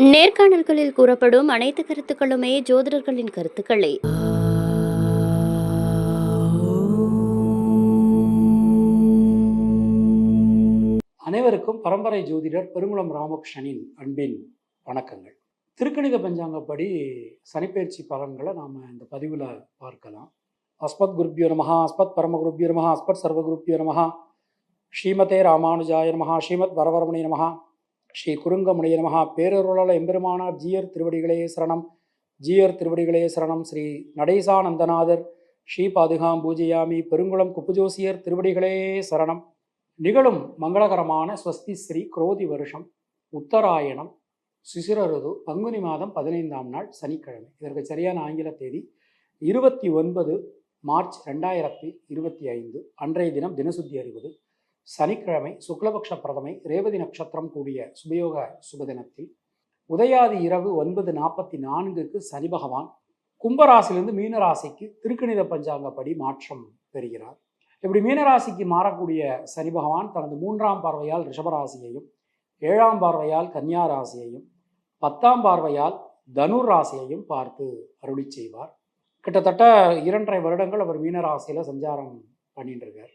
நேர்காணல்களில் கூறப்படும் அனைத்து கருத்துக்களுமே ஜோதிடர்களின் கருத்துக்களே. அனைவருக்கும் பரம்பரை ஜோதிடர் பெருங்குளம் ராமகிருஷ்ணனின் அன்பின் வணக்கங்கள். திருக்கணித பஞ்சாங்கப்படி சனிப்பெயர்ச்சி பலன்களை நாம் இந்த பதிவில் பார்க்கலாம். அஸ்மத் குருப்பியோ நமஹா அஸ்மத் பரம குருப்பியோ நமஹா அஸ்மத் சர்வ குருப்பியோ நமஹா ஸ்ரீமதே ராமானுஜாய நமஹா ஸ்ரீமத் வரவரமணி நமஹா. ஸ்ரீ குறுங்கமுனைய நமஹா பேரருளாள எம்பெருமானார் ஜீயர் திருவடிகளே சரணம். ஜீயர் திருவடிகளே சரணம். ஸ்ரீ நடேசானந்தநாதர் ஸ்ரீ பாதுகாம் பூஜையாமி பெருங்குளம் குப்புஜோசியர் திருவடிகளே சரணம். நிகழும் மங்களகரமான ஸ்வஸ்தி ஸ்ரீ குரோதி வருஷம் உத்தராயணம் சிசிரருது பங்குனி மாதம் பதினைந்தாம் நாள் சனிக்கிழமை. இதற்கு சரியான ஆங்கில தேதி இருபத்தி ஒன்பது மார்ச் ரெண்டாயிரத்தி இருபத்தி ஐந்து அன்றைய தினம் தினசுத்தி அறிவது சனிக்கிழமை சுக்லபக்ஷ பிரதமை ரேவதி நட்சத்திரம் கூடிய சுபயோக சுபதினத்தில் உதயாதி இரவு ஒன்பது நாற்பத்தி நான்குக்கு சனி பகவான் கும்பராசிலிருந்து மீனராசிக்கு திருக்கணித பஞ்சாங்கப்படி மாற்றம் பெறுகிறார். இப்படி மீனராசிக்கு மாறக்கூடிய சனி பகவான் தனது மூன்றாம் பார்வையால் ரிஷபராசியையும் ஏழாம் பார்வையால் கன்னியா ராசியையும் பத்தாம் பார்வையால் தனுர் ராசியையும் பார்த்து அருளி செய்வார். கிட்டத்தட்ட இரண்டரை வருடங்கள் அவர் மீனராசியில் சஞ்சாரம் பண்ணிட்டு இருக்கார்.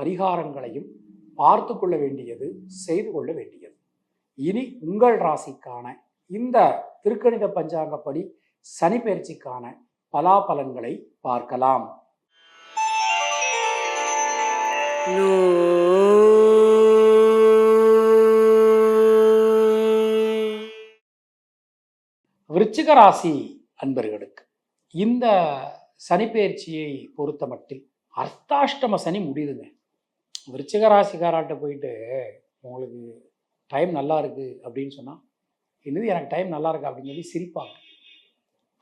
பரிகாரங்களையும் பார்த்து கொள்ள வேண்டியது செய்து கொள்ள வேண்டியது. இனி உங்கள் ராசிக்கான இந்த திருக்கணித பஞ்சாங்கப்படி சனி பயிற்சிக்கான பலாபலன்களை பார்க்கலாம். விருச்சிக ராசி அன்பர்களுக்கு இந்த சனிப்பெயர்ச்சியை பொறுத்த மட்டில் அர்த்தாஷ்டம சனி முடியுதுங்க. விருச்சிக ராசிக்காராட்ட போயிட்டு உங்களுக்கு டைம் நல்லா இருக்கு அப்படின்னு சொன்னால் என்னது எனக்கு டைம் நல்லா இருக்கு? அப்படின்னு சொல்லி சிரிப்பாங்க.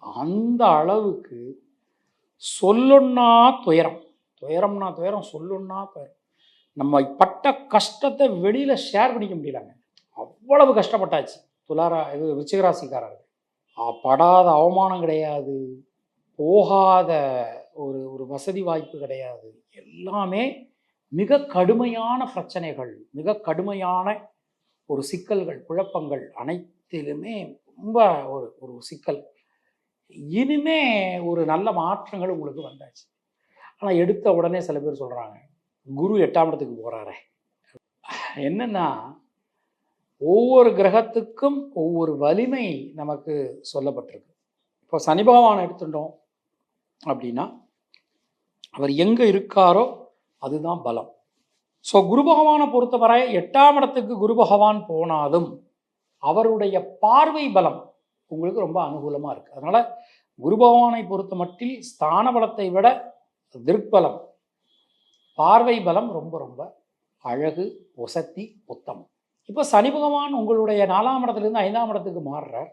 அந்த அளவுக்கு சொல்லுன்னா துயரம். துயரம்னா துயரம் சொல்லுன்னா துயரம். நம்ம பட்ட கஷ்டத்தை வெளியில் ஷேர் பண்ணிக்க முடியலங்க. அவ்வளவு கஷ்டப்பட்டாச்சு. துளாரா இது விருச்சிகராசிக்காரர்கள் படாத அவமானம் கிடையாது. போகாத ஒரு ஒரு வசதி வாய்ப்பு கிடையாது. எல்லாமே மிக கடுமையான பிரச்சனைகள் மிக கடுமையான ஒரு சிக்கல்கள் குழப்பங்கள் அனைத்திலுமே ரொம்ப ஒரு ஒரு சிக்கல். இனிமே ஒரு நல்ல மாற்றங்கள் உங்களுக்கு வந்தாச்சு. ஆனால் எடுத்த உடனே சில பேர் சொல்கிறாங்க குரு எட்டாம் இடத்துக்கு போகிறாரே என்னன்னா ஒவ்வொரு கிரகத்துக்கும் ஒவ்வொரு வலிமை நமக்கு சொல்லப்பட்டிருக்கு. இப்போ சனி பகவான் எடுத்துட்டோம் அப்படின்னா அவர் எங்கே இருக்காரோ அதுதான் பலம். ஸோ குரு பகவானை பொறுத்தவரை எட்டாம் இடத்துக்கு குரு பகவான் போனாலும் அவருடைய பார்வை பலம் உங்களுக்கு ரொம்ப அனுகூலமாக இருக்குது அதனால் குரு பகவானை பொறுத்த மட்டில் ஸ்தான பலத்தை விட திருப்பலம் பார்வை பலம் ரொம்ப ரொம்ப அழகு ஒசத்தி உத்தமம். இப்போ சனி பகவான் உங்களுடைய நாலாம் இடத்துலேருந்து ஐந்தாம் இடத்துக்கு மாறுறார்.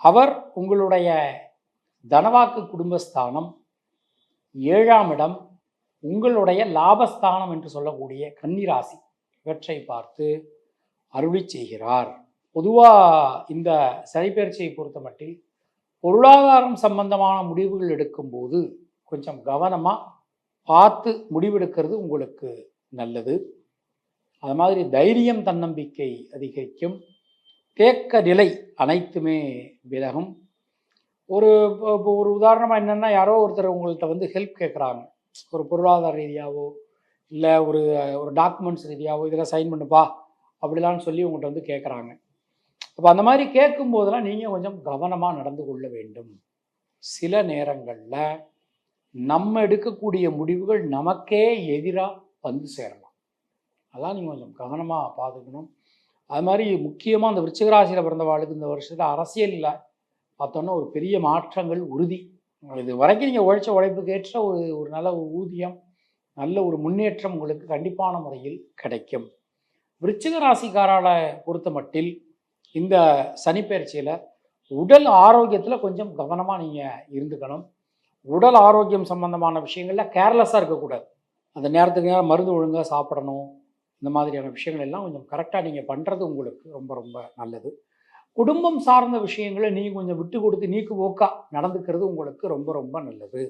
அவர் உங்களுடைய தனவாக்கு குடும்பஸ்தானம் ஏழாம் இடம் உங்களுடைய லாபஸ்தானம் என்று சொல்லக்கூடிய கன்னிராசி இவற்றை பார்த்து அருளி செய்கிறார். பொதுவாக இந்த சரிபெயர்ச்சியை பொறுத்த மட்டில் பொருளாதாரம் சம்பந்தமான முடிவுகள் எடுக்கும்போது கொஞ்சம் கவனமாக பார்த்து முடிவெடுக்கிறது உங்களுக்கு நல்லது. அது மாதிரி தைரியம் தன்னம்பிக்கை அதிகரிக்கும். தேக்க நிலை அனைத்துமே விலகும். ஒரு இப்போ ஒரு உதாரணமாக என்னென்னா யாரோ ஒருத்தர் உங்கள்கிட்ட வந்து ஹெல்ப் கேட்குறாங்க ஒரு பொருளாதார ரீதியாவோ இல்லை ஒரு ஒரு டாக்குமெண்ட்ஸ் ரீதியாவோ இதெல்லாம் சைன் பண்ணுப்பா அப்படிலாம் சொல்லி உங்கள்கிட்ட வந்து கேட்குறாங்க அப்போ அந்த மாதிரி கேட்கும்போதெல்லாம் நீங்கள் கொஞ்சம் கவனமாக நடந்து கொள்ள வேண்டும். சில நேரங்களில் நம்ம எடுக்கக்கூடிய முடிவுகள் நமக்கே எதிராக வந்து சேரலாம். அதெல்லாம் நீங்கள் கொஞ்சம் கவனமாக பார்த்துக்கணும் அது மாதிரி முக்கியமாக அந்த விருச்சிகராசியில் பிறந்தவாளுக்கு இந்த வருஷத்தில் அரசியலில் பார்த்தோன்னா ஒரு பெரிய மாற்றங்கள் உறுதி. இது வரைக்கும் நீங்கள் உழைச்ச உழைப்புக்கு ஏற்ற ஒரு ஒரு நல்ல ஒரு ஊதியம் நல்ல ஒரு முன்னேற்றம் உங்களுக்கு கண்டிப்பான முறையில் கிடைக்கும். விருச்சிக ராசிக்காரால பொறுத்த மட்டில் இந்த சனிப்பெயர்ச்சியில் உடல் ஆரோக்கியத்தில் கொஞ்சம் கவனமாக நீங்கள் இருந்துக்கணும். உடல் ஆரோக்கியம் சம்பந்தமான விஷயங்களில் கேர்லெஸ்ஸாக இருக்கக்கூடாது. அந்த நேரத்துக்கு நேரம் மருந்து ஒழுங்காக சாப்பிடணும். இந்த மாதிரியான விஷயங்கள் எல்லாம் கொஞ்சம் கரெக்டாக நீங்கள் பண்ணுறது உங்களுக்கு ரொம்ப ரொம்ப நல்லது. குடும்பம் சார்ந்த விஷயங்களை நீங்கள் கொஞ்சம் விட்டு கொடுத்து நீக்கு போக்கா நடந்துக்கிறது உங்களுக்கு ரொம்ப ரொம்ப நல்லது.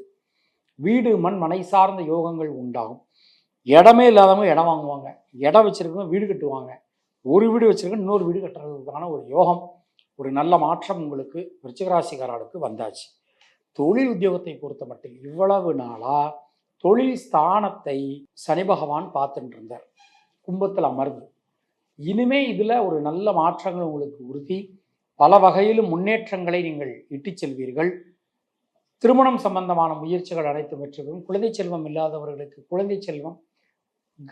வீடு மண் மனை சார்ந்த யோகங்கள் உண்டாகும். இடமே இல்லாதவங்க இடம் வாங்குவாங்க. இடம் வச்சிருக்கவங்க வீடு கட்டுவாங்க. ஒரு வீடு வச்சுருக்க இன்னொரு வீடு கட்டுறதுக்கான ஒரு யோகம் ஒரு நல்ல மாற்றம் உங்களுக்கு விருச்சிகராசிக்காரர்களுக்கு வந்தாச்சு. தொழில் உத்தியோகத்தை பொறுத்த மட்டும் இவ்வளவு நாளாக தொழில் ஸ்தானத்தை சனி பகவான் பார்த்துட்டு இருந்தார். கும்பத்தில் அமர்ந்து இனிமே இதில் ஒரு நல்ல மாற்றங்கள் உங்களுக்கு உறுதி. பல வகையிலும் முன்னேற்றங்களை நீங்கள் இட்டுச் செல்வீர்கள். திருமணம் சம்பந்தமான முயற்சிகள் அனைத்தும் வெற்றி குழந்தை செல்வம் இல்லாதவர்களுக்கு குழந்தை செல்வம்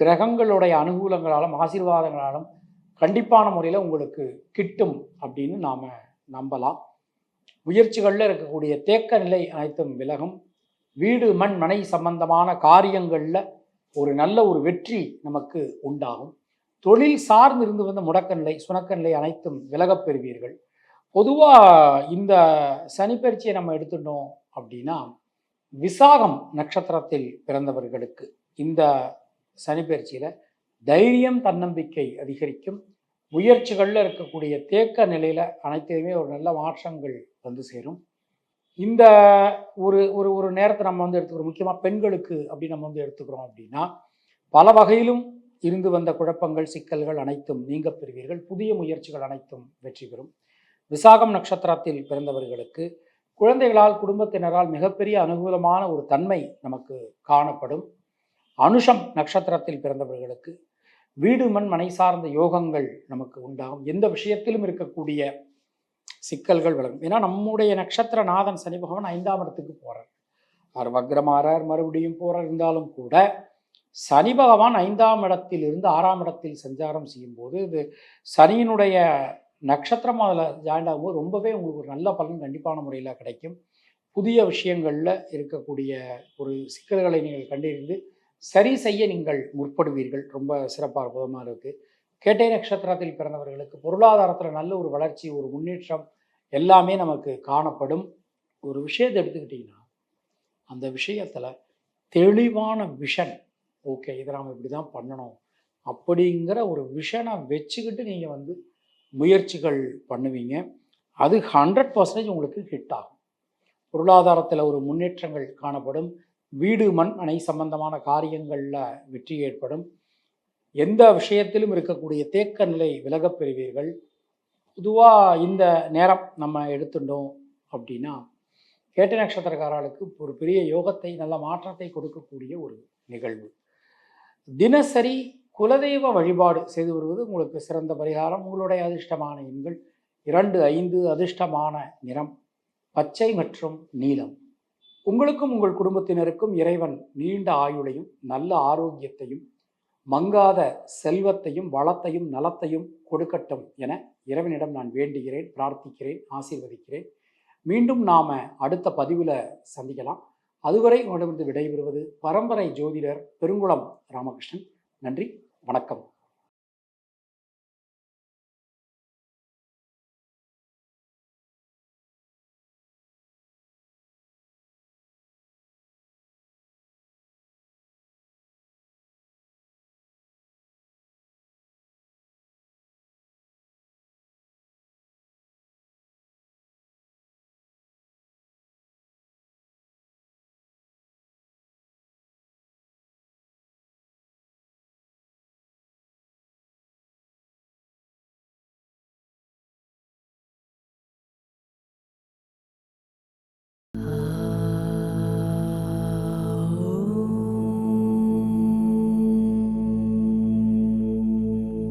கிரகங்களுடைய அனுகூலங்களாலும் ஆசீர்வாதங்களாலும் கண்டிப்பான முறையில் உங்களுக்கு கிட்டும் அப்படின்னு நாம் நம்பலாம். முயற்சிகளில் இருக்கக்கூடிய தேக்க நிலை அனைத்தும் விலகும். வீடு மண் மனை சம்பந்தமான காரியங்களில் ஒரு நல்ல ஒரு வெற்றி நமக்கு உண்டாகும். தொழில் சார்ந்து இருந்து வந்த முடக்க நிலை சுணக்க நிலை அனைத்தும் விலகப் பெறுவீர்கள். பொதுவாக இந்த சனிப்பயிற்சியை நம்ம எடுத்துட்டோம் அப்படின்னா விசாகம் நட்சத்திரத்தில் பிறந்தவர்களுக்கு இந்த சனிப்பயிற்சியில் தைரியம் தன்னம்பிக்கை அதிகரிக்கும். முயற்சிகளில் இருக்கக்கூடிய தேக்க நிலையில் அனைத்தையுமே ஒரு நல்ல மாற்றங்கள் வந்து சேரும். இந்த ஒரு ஒரு ஒரு நேரத்தை நம்ம வந்து எடுத்துக்கிறோம். முக்கியமாக பெண்களுக்கு அப்படி நம்ம வந்து எடுத்துக்கிறோம் அப்படின்னா பல வகையிலும் இருந்து வந்த குழப்பங்கள் சிக்கல்கள் அனைத்தும் நீங்க பெறுவீர்கள். புதிய முயற்சிகள் அனைத்தும் வெற்றி பெறும். விசாகம் நட்சத்திரத்தில் பிறந்தவர்களுக்கு குழந்தைகளால் குடும்பத்தினரால் மிகப்பெரிய அனுகூலமான ஒரு தன்மை நமக்கு காணப்படும். அனுஷம் நட்சத்திரத்தில் பிறந்தவர்களுக்கு வீடு மண் மனை சார்ந்த யோகங்கள் நமக்கு உண்டாகும். எந்த விஷயத்திலும் இருக்கக்கூடிய சிக்கல்கள் விலகும். ஏன்னா நம்முடைய நட்சத்திர நாதன் சனி பகவான் ஐந்தாம் இடத்துக்கு போறார். அவர் வக்ரமாறார் மறுபடியும் போறார். இருந்தாலும் கூட சனி பகவான் ஐந்தாம் இடத்தில் இருந்து ஆறாம் இடத்தில் சஞ்சாரம் செய்யும் போது இது சனியினுடைய நட்சத்திரம் அதில் ஜாயின் ஆகும்போது ரொம்பவே உங்களுக்கு ஒரு நல்ல பலன் கண்டிப்பான முறையில் கிடைக்கும். புதிய விஷயங்களில் இருக்கக்கூடிய ஒரு சிக்கல்களை நீங்கள் கண்டறிந்து சரி செய்ய நீங்கள் முற்படுவீர்கள். ரொம்ப சிறப்பாக அற்புதமாக இருக்குது கேட்டை நட்சத்திரத்தில் பிறந்தவர்களுக்கு பொருளாதாரத்தில் நல்ல ஒரு வளர்ச்சி ஒரு முன்னேற்றம் எல்லாமே நமக்கு காணப்படும். ஒரு விஷயத்தை எடுத்துக்கிட்டிங்கன்னா அந்த விஷயத்தில் தெளிவான விஷன் ஓகே இதை நாம் இப்படி தான் பண்ணணும். அப்படிங்கிற ஒரு விஷனை வச்சுக்கிட்டு நீங்கள் வந்து முயற்சிகள் பண்ணுவீங்க. அது ஹண்ட்ரட் பர்சன்டேஜ் உங்களுக்கு ஹிட் ஆகும். பொருளாதாரத்தில் ஒரு முன்னேற்றங்கள் காணப்படும். வீடு மண் அணை சம்பந்தமான காரியங்களில் வெற்றி ஏற்படும். எந்த விஷயத்திலும் இருக்கக்கூடிய தேக்க நிலை விலகப் பெறுவீர்கள். பொதுவாக இந்த நேரம் நம்ம எடுத்துட்டோம் அப்படின்னா கேட்ட நட்சத்திரக்காரர்களுக்கு ஒரு பெரிய யோகத்தை நல்ல மாற்றத்தை கொடுக்கக்கூடிய ஒரு நிகழ்வு. தினசரி குலதெய்வ வழிபாடு செய்து வருவது உங்களுக்கு சிறந்த பரிகாரம். உங்களுடைய அதிர்ஷ்டமான எண்கள் இரண்டு ஐந்து அதிர்ஷ்டமான நிறம் பச்சை மற்றும் நீலம். உங்களுக்கும் உங்கள் குடும்பத்தினருக்கும் இறைவன் நீண்ட ஆயுளையும் நல்ல ஆரோக்கியத்தையும் மங்காத செல்வத்தையும் வளத்தையும் நலத்தையும் கொடுக்கட்டும் என இறைவனிடம் நான் வேண்டுகிறேன் பிரார்த்திக்கிறேன் ஆசீர்வதிக்கிறேன். மீண்டும் நாம் அடுத்த பதிவில் சந்திக்கலாம். அதுவரை உங்களிடமிருந்து விடைபெறுவது பரம்பரை ஜோதிடர் பெருங்குளம் ராமகிருஷ்ணன். நன்றி வணக்கம்.